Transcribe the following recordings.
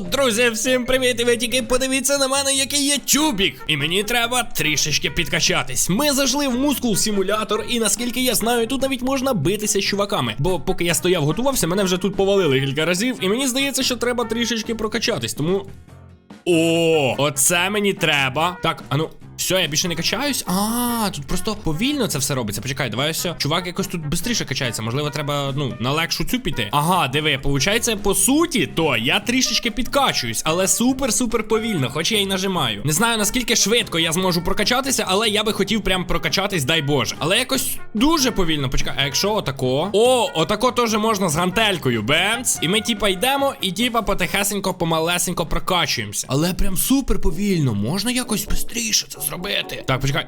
Друзі, всім привіт! І ви тільки подивіться на мене, який є тюбік. І мені треба трішечки підкачатись. Ми зайшли в мускул симулятор, і наскільки я знаю, тут навіть можна битися з чуваками. Бо поки я стояв, готувався, мене вже тут повалили кілька разів. І мені здається, що треба трішечки прокачатись. Тому. О, оце мені треба. Так, а ну. Все, я більше не качаюсь. А, тут просто повільно це все робиться. Почекай, давай ось. Чувак якось тут швидше качається. Можливо, треба, ну, на легшу цю піти. Ага, диви, получається, по суті, то я трішечки підкачуюсь, але супер-супер повільно, хоч я й нажимаю. Не знаю наскільки швидко я зможу прокачатися, але я би хотів прям прокачатись, дай Боже. Але якось дуже повільно. Почекай, а якщо отако? О, отако теж можна з гантелькою. Бемц. І ми, типа, йдемо і типа потихесенько, помалесенько прокачуємося. Але прям супер повільно. Можна якось швидше зробити. Так, почекай.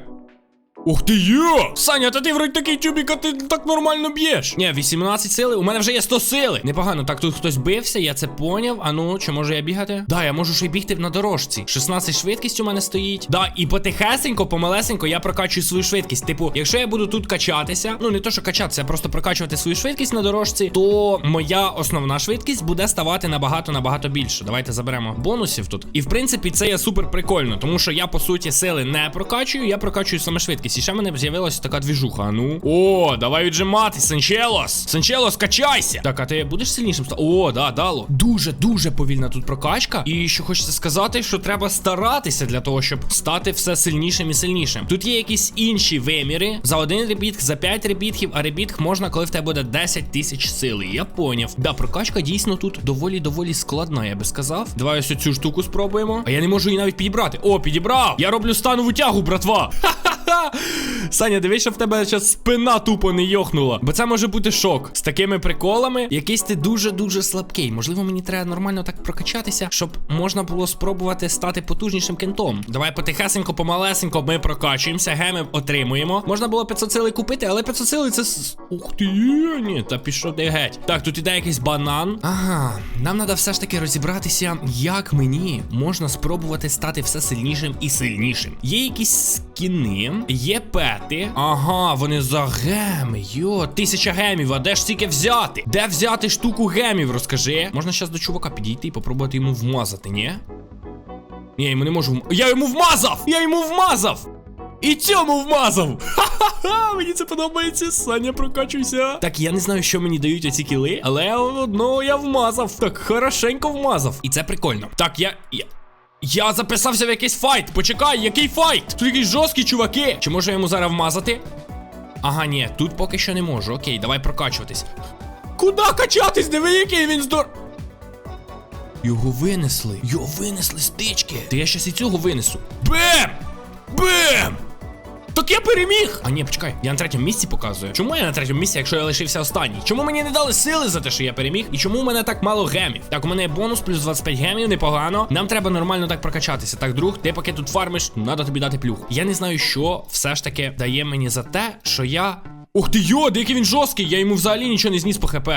Ух ти є! Саня, та ти вроді такий тюбік, а ти так нормально б'єш. Ні, 18 сили, у мене вже є 100 сили. Непогано, так тут хтось бився, я це поняв. А ну, чи можу я бігати? Да, я можу ще й бігти на дорожці. 16 швидкість у мене стоїть. Да, і потихесенько, помалесенько я прокачую свою швидкість. Типу, якщо я буду тут качатися, ну не то, що качатися, а просто прокачувати свою швидкість на дорожці, то моя основна швидкість буде ставати набагато набагато більше. Давайте заберемо бонусів тут. І в принципі, це є супер прикольно, тому що я по суті сили не прокачую, я прокачую саме швидкість. І ще в мене з'явилася така двіжуха. Ну. О, давай віджиматись, Санчелос. Санчелос, качайся. Так, а ти будеш сильнішим стати? О, да, дало. Дуже, дуже повільна тут прокачка. І що хочеться сказати, що треба старатися для того, щоб стати все сильнішим і сильнішим. Тут є якісь інші виміри. За один ребітх, за 5 ребітків, а ребітх можна, коли в тебе буде 10 тисяч сили. Я поняв. Да, прокачка дійсно тут доволі доволі складна, я би сказав. Давай ось цю штуку спробуємо. А я не можу її навіть підібрати. О, підібрав! Я роблю станову тягу, братва. Ха-ха-ха! Саня, дивись, щоб в тебе зараз спина тупо не йохнула. Бо це може бути шок. З такими приколами, якийсь ти дуже-дуже слабкий. Можливо, мені треба нормально так прокачатися, щоб можна було спробувати стати потужнішим кентом. Давай потихесенько, помалесенько ми прокачуємося, геми отримуємо. Можна було 500 сили купити, але 500 сили це. Ух ти, ні, та пішов ти геть. Так, тут іде якийсь банан. Ага, нам треба все ж таки розібратися, як мені можна спробувати стати все сильнішим і сильнішим. Є якісь скіни, є пети. Ага, вони за геми. Йо, тисяча гемів. А де ж тільки взяти? Де взяти штуку гемів? Розкажи. Можна зараз до чувака підійти і попробувати йому вмазати, ні? Ні, я йому не можу. Я йому вмазав! Я йому вмазав! І цьому вмазав! Ха-ха-ха! Мені це подобається. Саня, прокачуйся. Так, я не знаю, що мені дають оці кіли, але одного я вмазав. Так, хорошенько вмазав. І це прикольно. Так, я. я... Я записався в якийсь файт. Почекай, який файт? Тут якісь жорсткі чуваки. Чи можу йому зараз вмазати? Ага, ні, тут поки що не можу. Окей, давай прокачуватись. Куда качатись? Диви, який він здор. Його винесли. Його винесли стички. Та я щас і цього винесу. Бем! Бем! Так я переміг! А ні, почекай, я на третьому місці показую. Чому я на третьому місці, якщо я лишився останній? Чому мені не дали сили за те, що я переміг? І чому у мене так мало гемів? Так, у мене є бонус плюс 25 гемів, непогано. Нам треба нормально так прокачатися. Так, друг, ти поки тут фармиш, треба тобі дати плюх. Я не знаю, що все ж таки дає мені за те, що я. Ух ти йо, який він жорсткий, я йому взагалі нічого не зніс по хп.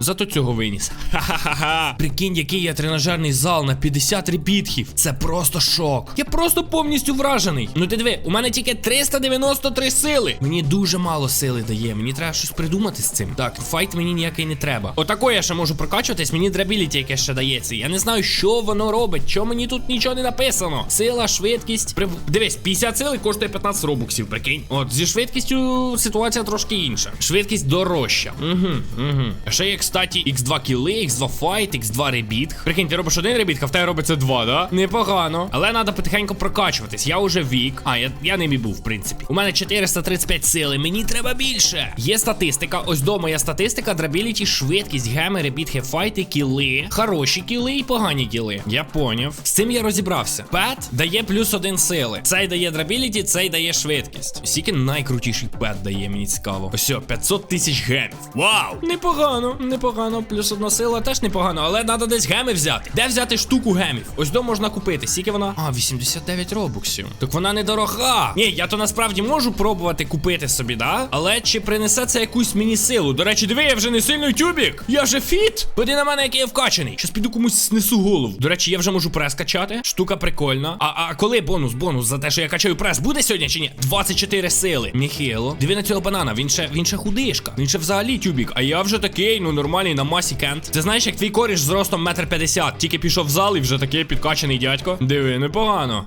Зато цього виніс. Ха-ха-ха. Прикинь, який я тренажерний зал на 50 репітхів. Це просто шок. Я просто повністю вражений. Ну ти диви, у мене тільки 393 сили. Мені дуже мало сили дає. Мені треба щось придумати з цим. Так, файт мені ніякий не треба. Отако я ще можу прокачуватись, мені драбіліті яке ще дається. Я не знаю, що воно робить. Чому мені тут нічого не написано? Сила, швидкість. При... Дивись, 50 сили коштує 15 робоксів, прикинь. От зі швидкістю ситуація трошки інша. Швидкість дорожча. Угу, угу. Ще є, кстати, X2 кіли, X2 файт, X2 ребіт. Прикинь, ти робиш один ребіт, а в тебе робиться два, да? Непогано. Але треба потихеньку прокачуватись. Я вже вік. А, я, я і був, в принципі. У мене 435 сили, мені треба більше. Є статистика. Ось дома є статистика, драбіліті, швидкість, геми, ребіт, хефайти, кіли. Хороші кіли і погані кіли. Я поняв. З цим я розібрався. Пет дає плюс один сили. Цей дає драбіліті, цей дає швидкість. Скільки найкрутіший пет дає, мені цікаво. Ось, 500 тисяч гемів. Вау! Непогано, непогано. Плюс одна сила теж непогано, але треба десь геми взяти. Де взяти штуку гемів? Ось до можна купити. Скільки вона? А, 89 робоксів. Так вона недорога. Ні, я то насправді можу пробувати купити собі, да? Але чи принесе це якусь мені силу? До речі, диви, я вже не сильний тюбік. Я вже фіт. Поди на мене, який я вкачаний. Щас піду комусь снесу голову. До речі, я вже можу прес качати. Штука прикольна. А, а коли бонус? Бонус за те, що я качаю прес, буде сьогодні чи ні? 24 сили. Ніхіло. Диви на цього банана. Він ще він ще худишка. Він ще взагалі тюбік. А я вже такий, ну нормальний на масі кент. Ти знаєш, як твій коріш з ростом метр п'ятдесят, тільки пішов в зал і вже такий підкачаний дядько. Диви, непогано.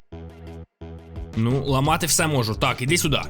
Ну, ламати все можу. Так, іди сюди.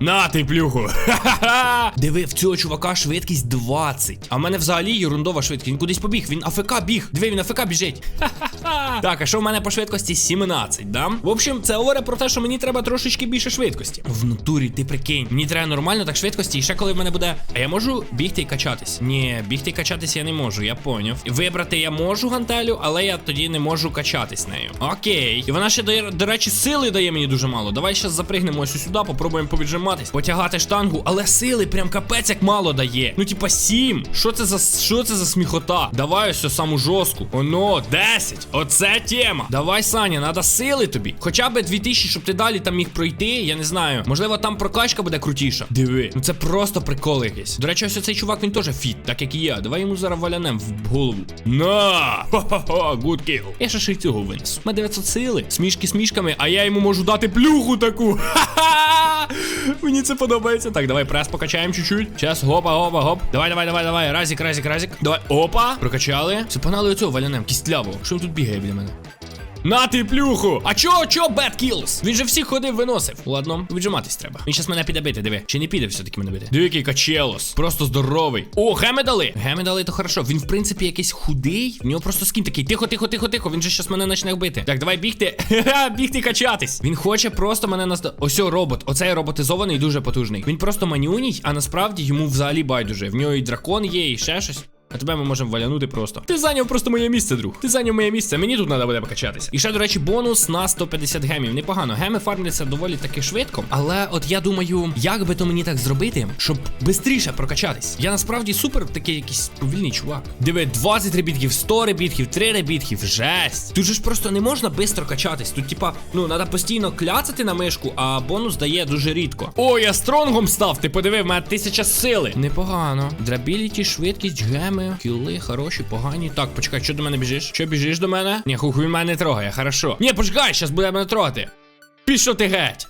На ти плюху. Ха-ха-ха. Диви, в цього чувака швидкість 20. А в мене взагалі ерундова швидкість. Він кудись побіг. Він АФК біг. Диви, він АФК біжить. Ха-ха-ха. Так, а що в мене по швидкості 17, да? В общем, це говорить про те, що мені треба трошечки більше швидкості. В натурі, ти прикинь. Мені треба нормально так швидкості. І ще коли в мене буде. А я можу бігти і качатись? Ні, бігти і качатись я не можу, я поняв. Вибрати я можу гантелю, але я тоді не можу качатись нею. Окей. І вона ще дає, до речі, сили дає мені дуже мало. Давай зараз запригнемо ось сюди, попробуємо повіджиматись, потягати штангу, але сили прям капець як мало дає. Ну, типа, 7. Що це за що це за сміхота? Давай ось саму жорстку. Оно, 10. Оце тема. Давай, Саня, надо сили тобі. Хоча б 2000, щоб ти далі там міг пройти. Я не знаю. Можливо, там прокачка буде крутіша. Диви. Ну це просто прикол якийсь. До речі, ось цей чувак він теж фіт, так як і я. Давай йому зараз валянем в голову. На! Хо-хо-хо, good kill. Я ще ще й цього винесу. Ми 900 сили. Смішки смішками, а я йому можу дати плюху таку. Ха-ха! Мені це подобається. Так, давай прес покачаємо чуть-чуть. Час, гопа, гопа, гоп. Давай, давай, давай, давай. Разик, разик, разик. Давай. Опа. Прокачали. Все, погнали оцього валянем, кістлявого. Що він тут бігає біля мене? На ти плюху! А чо, чо, бет кілс? Він же всіх ходив, виносив. Ладно, віджиматись треба. Він щас мене піде бити, диви. Чи не піде все-таки мене бити? Диви, качелос. Просто здоровий. О, геми дали. Геми дали, то хорошо. Він, в принципі, якийсь худий. В нього просто скін такий. Тихо, тихо, тихо, тихо. Він же щас мене почне бити. Так, давай бігти. Бігти качатись. Він хоче просто мене наста. Ось робот. Оцей роботизований, дуже потужний. Він просто манюній, а насправді йому взагалі байдуже. В нього і дракон є, і ще щось. А тебе ми можемо валянути просто. Ти зайняв просто моє місце, друг. Ти зайняв моє місце. Мені тут треба буде покачатись. І ще, до речі, бонус на 150 гемів. Непогано. Геми фармляться доволі таки швидко. Але от я думаю, як би то мені так зробити, щоб швидше прокачатись. Я насправді супер такий якийсь повільний чувак. Диви, 20 ребітків, 100 ребітків, 3 ребітків. Жесть. Тут же ж просто не можна швидко качатись. Тут, типа, ну, треба постійно кляцати на мишку, а бонус дає дуже рідко. О, я стронгом став. Ти подиви, в мене тисяча сили. Непогано. Драбіліті, швидкість, геми, кіли, хороші, погані. Так, почекай, що до мене біжиш? Що біжиш до мене? Ні, хух, він мене не трогає, хорошо. Ні, почекай, зараз буде мене трогати. Пішов ти геть.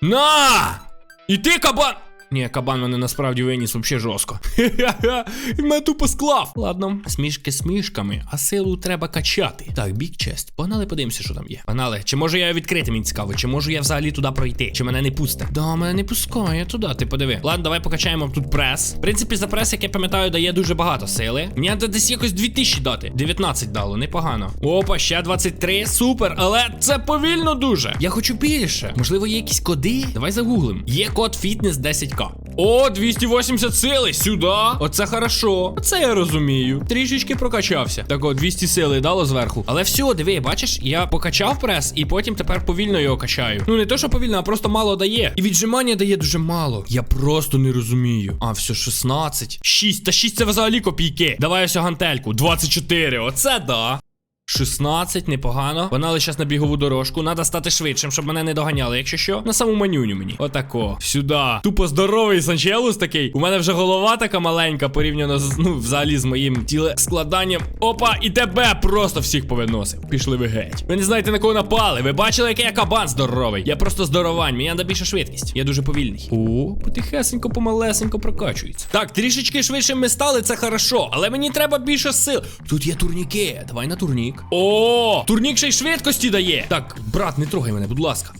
На! І ти кабан. Ні, кабан мене насправді виніс вообще жорстко. Хе-хе-хе. Мене тупо склав. Ладно, смішки смішками, а силу треба качати. Так, бік чест. Погнали, подивимося, що там є. Погнали. Чи можу я відкрити, мені цікаво, чи можу я взагалі туди пройти? Чи мене не пусте? Да, мене не пускає туди, ти подиви. Ладно, давай покачаємо тут прес. В принципі, за прес, як я пам'ятаю, дає дуже багато сили. Мені треба десь якось 2000 дати. 19 дало, непогано. Опа, ще 23. Супер, але це повільно дуже. Я хочу більше. Можливо, є якісь коди? Давай загуглим. Є код фітнес 10к. О, 280 сили сюди. Оце хорошо. Оце я розумію. Трішечки прокачався. Так от 200 сили дало зверху. Але все, диви, бачиш, я покачав прес і потім тепер повільно його качаю. Ну не то, що повільно, а просто мало дає. І віджимання дає дуже мало. Я просто не розумію. А, все, 16. 6. Та 6 це взагалі копійки. Давай ось гантельку. 24. Оце да. 16, непогано. Погнали зараз на бігову дорожку. Надо стати швидшим, щоб мене не доганяли, якщо що. На саму манюню мені. Отако. Сюди. Тупо здоровий санчелус такий. У мене вже голова така маленька, порівняно з ну, взагалі з моїм тілескладанням. Опа, і тебе просто всіх повиносив. Пішли ви геть. Ви не знаєте на кого напали. Ви бачили, який я кабан здоровий. Я просто здоровань. Мені треба більше швидкість. Я дуже повільний. О, потихесенько, помалесенько прокачується. Так, трішечки швидше ми стали, це хорошо. Але мені треба більше сил. Тут є турніки. Давай на турнік. О, турнік ще й швидкості дає. Так, брат, не трогай мене, будь ласка.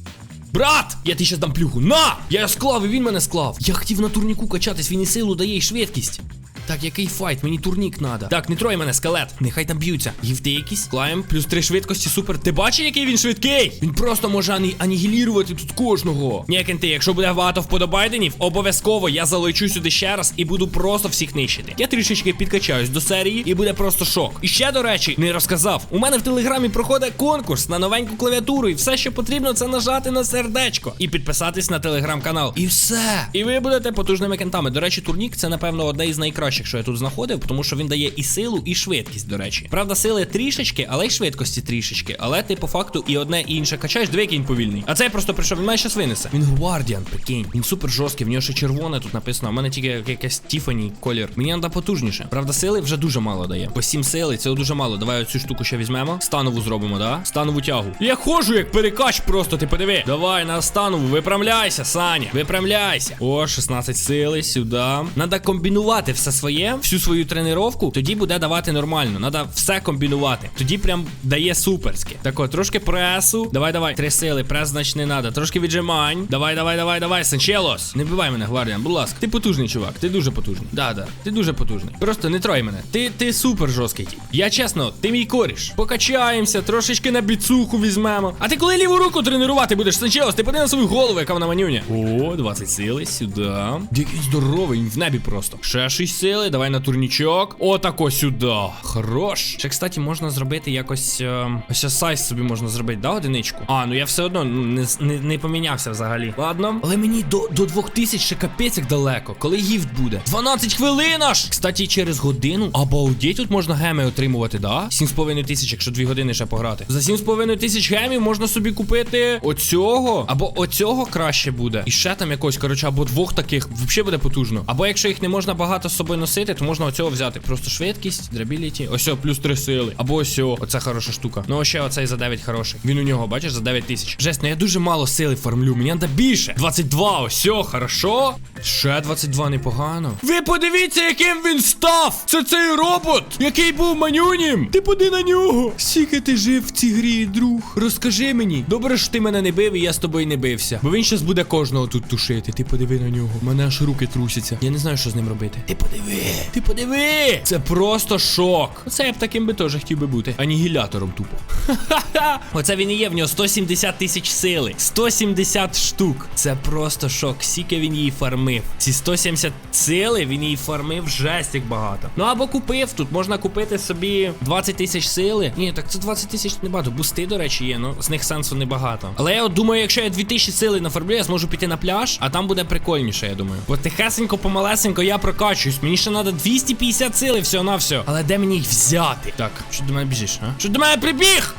Брат! Я ти щас дам плюху. На! Я склав, і він мене склав. Я хотів на турніку качатись, він і силу дає, і швидкість. Так, який файт? Мені турнік надо. Так, не трой мене, скелет. Нехай там б'ються. Гівти якісь. Клаєм, плюс три швидкості, супер. Ти бачиш, який він швидкий? Він просто може ані анігілірувати тут кожного. Ні, кенти, якщо буде багато вподобайденів, обов'язково я залечу сюди ще раз і буду просто всіх нищити. Я трішечки підкачаюсь до серії і буде просто шок. І ще, до речі, не розказав. У мене в телеграмі проходить конкурс на новеньку клавіатуру, і все, що потрібно, це нажати на сердечко і підписатись на телеграм-канал. І все. І ви будете потужними кентами. До речі, турнік це, напевно, одне із найкращих, що я тут знаходив, тому що він дає і силу, і швидкість, до речі. Правда, сили трішечки, але й швидкості трішечки. Але ти по факту і одне, і інше качаєш, який він повільний. А цей просто прийшов, він мене щас винесе. Він гвардіан, прикинь. Він супер жорсткий, в нього ще червоне тут написано. В мене тільки якась Тіфані колір. Мені треба потужніше. Правда, сили вже дуже мало дає. По 7 сили, це дуже мало. Давай оцю штуку ще візьмемо. Станову зробимо, да? Станову тягу. Я ходжу, як перекач, просто ти подиви. Давай на станову, випрямляйся, Саня. Випрямляйся. О, 16 сили, сюди. Надо комбінувати все своє. всю свою тренировку, тоді буде давати нормально. Надо все комбінувати. Тоді прям дає суперське. Так от, трошки пресу. Давай, давай. Три сили, прес, значить, не надо. Трошки віджимань. Давай, давай, давай, давай. Санчелос. Не бивай мене, гвардіан, будь ласка. Ти потужний, чувак. Ти дуже потужний. Да, да. Ти дуже потужний. Просто не трой мене. Ти, ти супер жорсткий. тип. Я чесно, ти мій коріш. Покачаємося, трошечки на біцуху візьмемо. А ти коли ліву руку тренувати будеш, Санчелос, ти подивись на свою голову, яка вона манюня. О, 20 сили, сюди. Який здоровий, в небі просто. Ще 6 сили, давай на турнічок. Отако сюди. Хорош. Ще, кстати, можна зробити якось. Е, ось сайз собі можна зробити, да, одиничку? А, ну я все одно не, не, не помінявся взагалі. Ладно. Але мені до, до 2000 ще капець як далеко. Коли гіфт буде? 12 хвилин аж! Кстати, через годину. Обалдеть, тут можна геми отримувати, да? 7,5 тисяч, якщо 2 години ще пограти. За 7,5 тисяч гемів можна собі купити оцього. Або оцього краще буде. І ще там якось, коротше, або двох таких. Взагалі буде потужно. Або якщо їх не можна багато з собою носити, то можна оцього взяти. Просто швидкість, драбіліті. Ось плюс 3 сили. Або ось оце хороша штука. Ну, ще оцей за 9 хороший. Він у нього, бачиш, за 9 тисяч. Жесть, ну я дуже мало сили фармлю. Мені треба більше. 22, ось хорошо. Ще 22 непогано. Ви подивіться, яким він став! Це цей робот, який був манюнім. Ти поди на нього. Скільки ти жив в цій грі, друг? Розкажи мені. Добре, що ти мене не бив, і я з тобою не бився. Бо він щас буде кожного тут тушити. Ти подиви на нього. Мене аж руки трусяться. Я не знаю, що з ним робити. Ти подиви. Ти подиви. Це просто шок. Оце я б таким би теж хотів би бути. Анігілятором тупо. Ха-ха. Оце він і є в нього 170 тисяч сили. 170 штук. Це просто шок. Скільки він її фармив. Ці 170 сили він її фармив жесть як багато. Ну або купив. Тут можна купити собі 20 тисяч сили. Ні, так це 20 тисяч небагато. Бусти, до речі, є. Ну з них сенсу небагато. Але я от думаю, якщо я 2000 сили нафармлю, я зможу піти на пляж, а там буде прикольніше, я думаю. Бо тихесенько, помалесенько я прокачуюсь. Мені ще треба 250 сили, все на все. Але де мені їх взяти? Так, що до мене біжиш, а? Що до мене прибіг?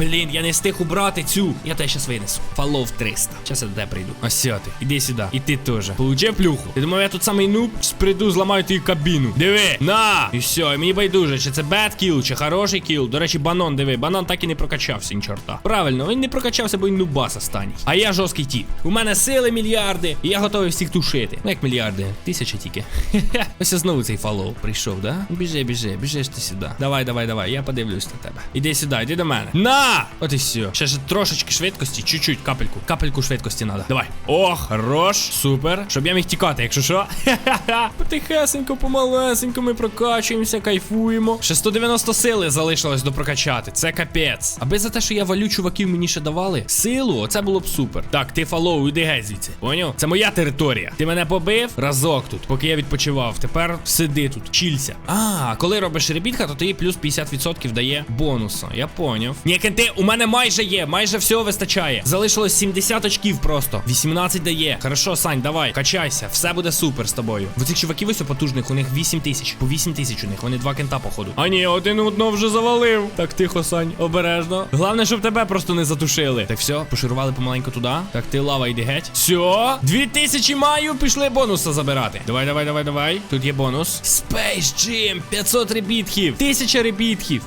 Блін, я не встиг убрати цю. Я тебе щас винесу. Фалов 300. Щас я до тебе прийду. Сьо ти. Іди сюди. І ти теж. Получи плюху. Ти думав, я тут самий нуб? Щас Прийду, зламаю твою кабіну. Диви. На! І все, і мені байдуже, чи це бед кіл, чи хороший кіл. До речі, банан, диви. Банан так і не прокачався, ні чорта. Правильно, він не прокачався, бо він нубас останній. А я жорсткий тіп. У мене сили мільярди, і я готовий всіх тушити. Ну як мільярди? Тисяча тільки. Ось знову цей фалов прийшов, да? Біжи, біжи, біжиш ти сюди. Давай, давай, давай, я подивлюсь на тебе. Іди сюди, іди до мене. На! От і все. Ще ж трошечки швидкості, чуть-чуть, капельку. Капельку швидкості треба. Давай. О, хорош, супер. Щоб я міг тікати, якщо що. Ха-ха-ха. Потихесенько, помалесенько ми прокачуємося, кайфуємо. Ще 190 сили залишилось до прокачати. Це капець. Аби за те, що я валю чуваків мені ще давали. Силу, оце було б супер. Так, ти фалоу, іди геть звідси. Поняв? Це моя територія. Ти мене побив разок тут, поки я відпочивав. Тепер сиди тут, чілься. А, коли робиш ребітка, то тобі плюс 50% дає бонуса. Я поняв. Ні, кенти, у мене майже є, майже всього вистачає. Залишилось 70 очків просто. 18 дає. Хорошо, Сань, давай, качайся. Все буде супер з тобою. В цих чуваків ось потужних, у них 8 тисяч. По 8 тисяч у них. Вони два кента, походу. А ні, один одного вже завалив. Так тихо, Сань, обережно. Головне, щоб тебе просто не затушили. Так все, поширували помаленьку туди. Так, ти лава, йди геть. Все, 2000 маю, пішли бонуса забирати. Давай, давай, давай, давай. Тут є бонус. Space Gym, 500 ребітків, 1000 ребітків.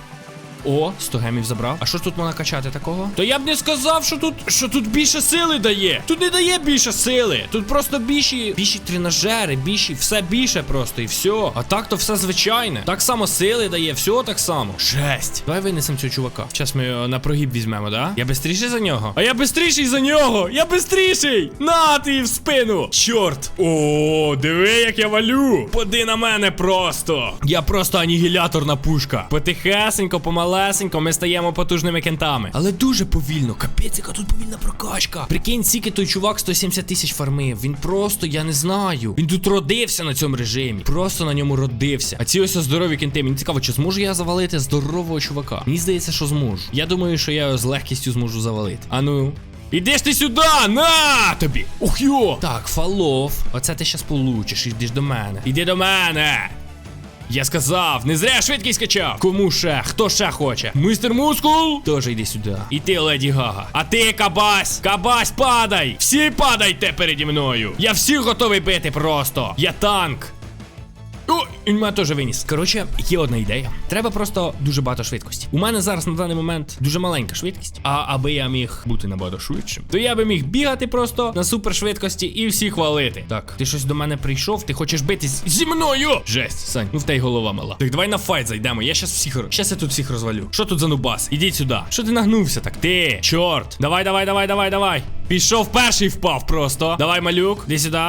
О, 100 гемів забрав. А що ж тут можна качати такого? То я б не сказав, що тут що тут більше сили дає. Тут не дає більше сили. Тут просто більші більші тренажери, більші, все більше просто і все. А так то все звичайне. Так само сили дає, все так само. Жесть. Давай винесемо цього чувака. Зараз ми його на прогиб візьмемо, да? Я бистріший за нього. А я бистріший за нього. Я бистріший. На ти в спину. Чорт. О, диви, як я валю. Поди на мене просто. Я просто анігіляторна пушка. Потихесенько, помалесенько, ми стаємо потужними кентами. Але дуже повільно. Капець, яка тут повільна прокачка. Прикинь, скільки той чувак 170 тисяч фармив. Він просто, я не знаю. Він тут родився на цьому режимі. Просто на ньому родився. А ці ось здорові кенти. Мені цікаво, чи зможу я завалити здорового чувака. Мені здається, що зможу. Я думаю, що я його з легкістю зможу завалити. А ну. Ідеш ти сюди, на тобі! Ух йо! Так, фалов. Оце ти щас получиш, ідеш до мене. Іди до мене! Я сказав, не зря швидкість качав. Кому ще? Хто ще хоче? Мистер Мускул? Тоже йди сюди. І ти, леді Гага. А ти, Кабась! Кабась, падай! Всі падайте переді мною! Я всіх готовий бити просто! Я танк! Він теж виніс. Коротше, є одна ідея. Треба просто дуже багато швидкості. У мене зараз на даний момент дуже маленька швидкість. А аби я міг бути набагато швидшим, то я би міг бігати просто на супершвидкості і всіх валити. Так, ти щось до мене прийшов, ти хочеш битись зі мною. Жесть, Сань, ну в те й голова мала. Так давай на файт зайдемо. Я щас всіх щас я тут всіх розвалю. Що тут за нубас? Ідіть сюди. Що ти нагнувся так? Ти, чорт. Давай, давай, давай, давай, давай. Пішов перший впав просто. Давай, малюк, іди сюди.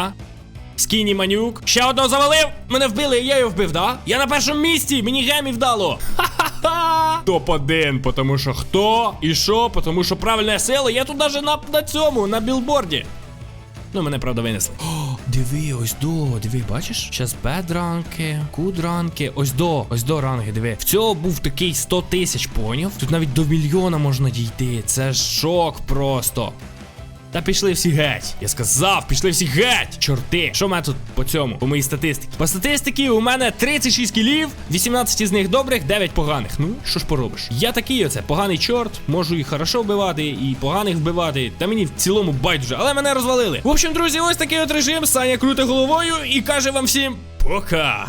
Скіні манюк. Ще одного завалив. Мене вбили, я його вбив, да? Я на першому місці, мені гемі вдало. Ха-ха-ха. Топ-1, тому що хто і що, тому що правильне село. Я тут даже на, на цьому, на білборді. Ну, мене правда винесли. Диви, ось до, диви, бачиш? Щас бедранки, кудранки, ось до, ось до ранги, диви. В цього був такий 100 тисяч, поняв? Тут навіть до мільйона можна дійти. Це шок просто. Та пішли всі геть. Я сказав, пішли всі геть. Чорти. Що в мене тут по цьому? По моїй статистиці? По статистиці у мене 36 кілів, 18 з них добрих, 9 поганих. Ну, що ж поробиш? Я такий оце, поганий чорт, можу і хорошо вбивати, і поганих вбивати. Та мені в цілому байдуже, але мене розвалили. В общем, друзі, ось такий от режим. Саня круте головою і каже вам всім пока.